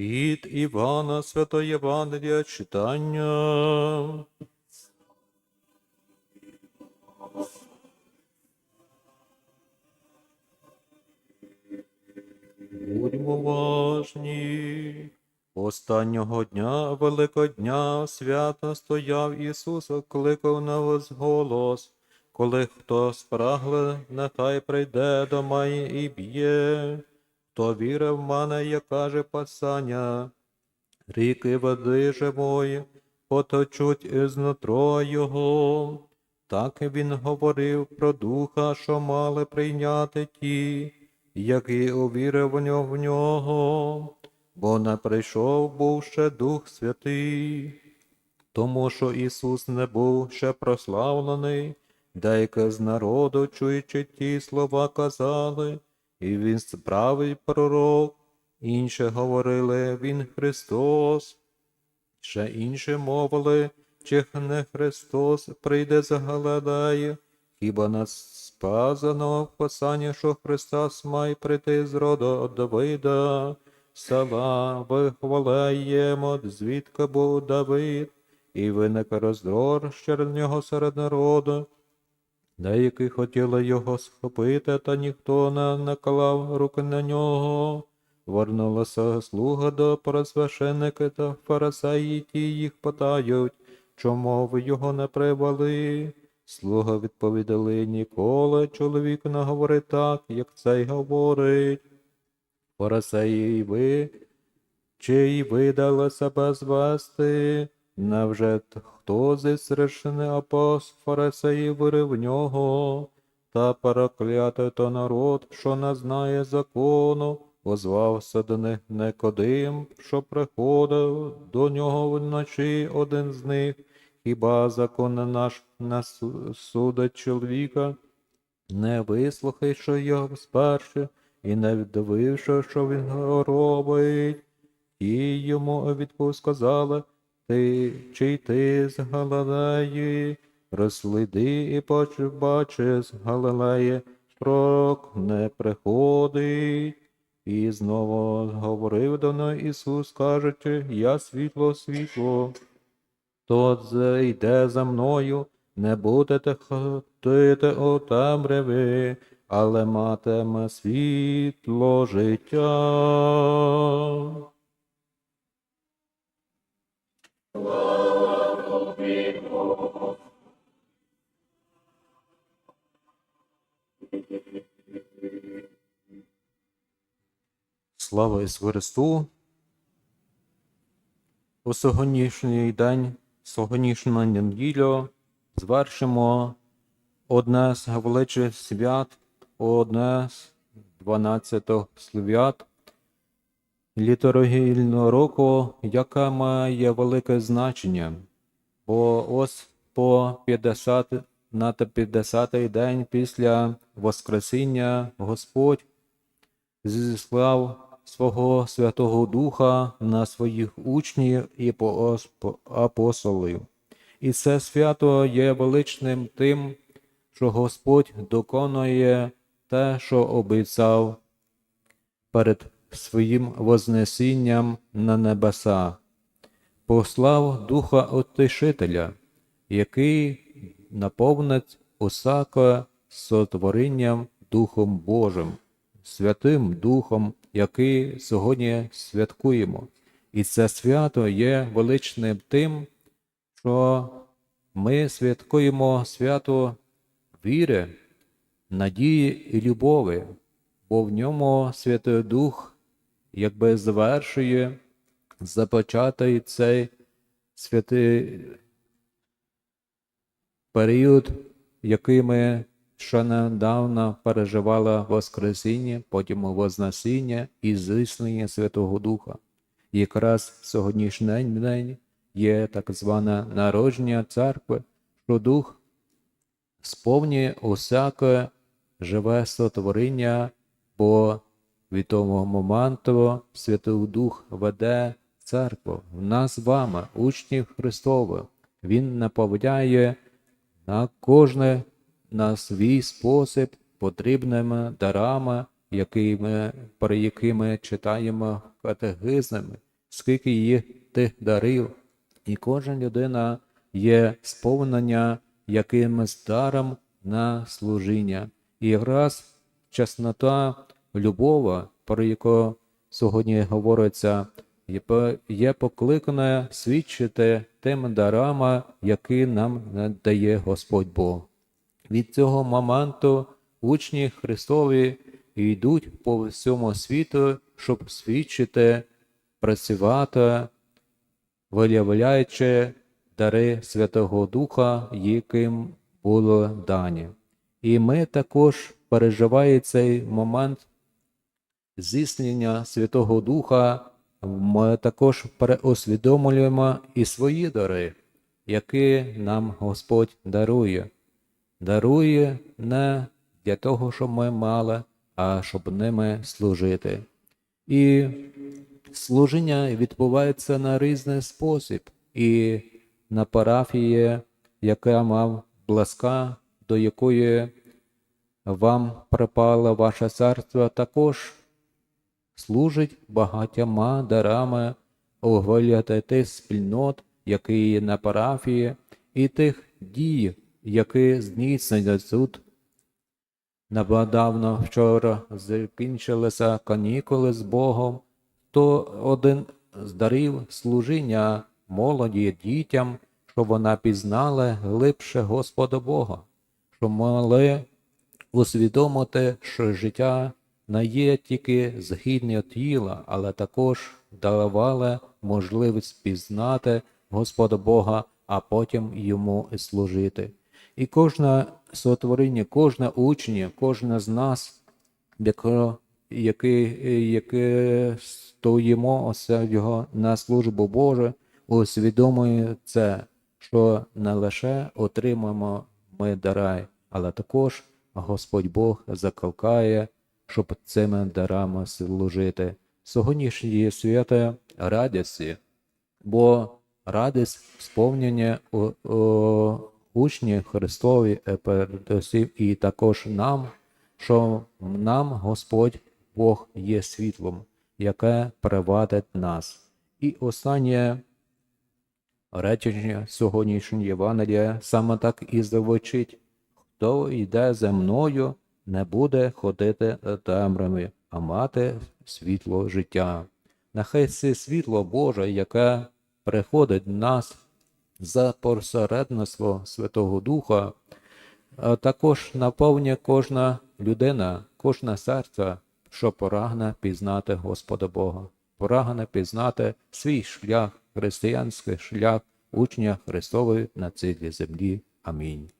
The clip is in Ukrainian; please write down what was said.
Від Івана Святого Євангелія читання. Будьмо важні. Останнього дня Великодня свята стояв Ісус, кликав на возголос. Коли хто спрагле, нехай прийде до мене і б'є. Хто вірив в мене, як каже Писання, ріки води живої поточуть із нутро його. Так він говорив про духа, що мали прийняти ті, які увірив в нього, бо не прийшов був ще Дух Святий, тому що Ісус не був ще прославлений, деякі з народу, чуючи ті слова, казали, і він справий пророк, інші говорили, він Христос. Ще інші мовили, чи не Христос прийде з Галилеї, хіба нас сказано в Писанні, що Христос має прийти з роду Давида, села вихвалаємо, звідки був Давид, і виник роздор через нього серед народу. Деякі хотіли його схопити, та ніхто не наклав руки на нього. Вернулася слуга до просвященника та фарисеї, ті їх питають, чому ви його не привели? Слуга відповідали, ніколи чоловік не говорить так, як цей говорить. Фарисеї, ви, чи й ви дали себе звести? Невже хто зі срещений апост фарисеїв вирив в нього? Та проклятий то народ, що не знає закону, озвався до них Никодим, що приходив до нього вночі один з них. Хіба закон наш не су- судить чоловіка? Не вислухай, що його спершу, і не віддививши, що він робить. І йому відповідь сказали, ти чи ти з Галилеї, розсліди і побачи з Галилеї, пророк не приходить. І знову говорив до них Ісус, кажучи, я світло, світло. Хто зайде за мною, не будете ходити у темряві, але матиме світло життя. Слава Ісусу Христу! У сьогоднішній день, сьогоднішню неділю, звершимо одне з величих свят, одне з 12 свят літургійного року, яке має велике значення. Бо ось по 50, на 50-й день після Воскресіння Господь зіслав свого Святого Духа на своїх учнів і апостолів. І це свято є величним тим, що Господь доконує те, що обіцяв перед своїм вознесінням на небеса. Послав Духа Утішителя, який наповнить усаке сотворінням Духом Божим, Святим Духом, який сьогодні святкуємо. І це свято є величним тим, що ми святкуємо свято віри, надії і любові, бо в ньому Святий Дух якби завершує започатий цей святий період, який ми ще недавно переживали Воскресіння, потім Вознесіння і зіснення Святого Духа. Якраз сьогоднішній день є так зване народження церкви, що Дух сповнює усяке живе сотворіння, бо від того моменту Святий Дух веде церкву. В нас з вами, учнів Христових. Він наповняє на кожне на свій спосіб потрібними дарами, якими, про якими читаємо катехизми. скільки їх тих дарів, і кожна людина є сповнення якимось даром на служіння. І якраз чеснота любова, про яку сьогодні говориться, є покликана свідчити тим дарами, які нам дає Господь Бог. Від цього моменту учні Христові йдуть по всьому світу, щоб свідчити, працювати, виявляючи дари Святого Духа, яким було дані. І ми також переживаємо цей момент здійснення Святого Духа, ми також переосвідомлюємо і свої дари, які нам Господь дарує. Дарує не для того, щоб ми мали, а щоб ними служити. І служіння відбувається на різний спосіб, і на парафії, яка мав близька, до якої вам припало ваше царство, також служить багатьма дарами оголяти спільнот, які є на парафії, і тих дій, які здійснюють тут. Набадавно вчора закінчилися канікули з Богом, то один з служіння молоді дітям, щоб вона пізнала глибше Господа Бога, щоб могли усвідомити, що життя не є тільки згідне тіла, але також давали можливість пізнати Господа Бога, а потім йому служити. І кожне сотворіння, кожне учня, кожне з нас, яке, яке, стоїмо його на службу Божу, усвідомує це, що не лише отримаємо ми дарай, але також Господь Бог закликає, щоб цими дарами служити. Сьогоднішнє свято радості, бо радість сповнення учні Христові е, передусім і також нам, що нам Господь Бог є світлом, яке привадить нас. І останнє речення сьогоднішнього Євангелія саме так і звучить. Хто йде за мною, не буде ходити темрями, а мати світло життя. Нехай це світло Боже, яке приходить в нас за посередництво Святого Духа, також наповнює кожна людина, кожне серце, що прагне пізнати Господа Бога, прагне пізнати свій шлях, християнський шлях учня Христової на цій землі. Амінь.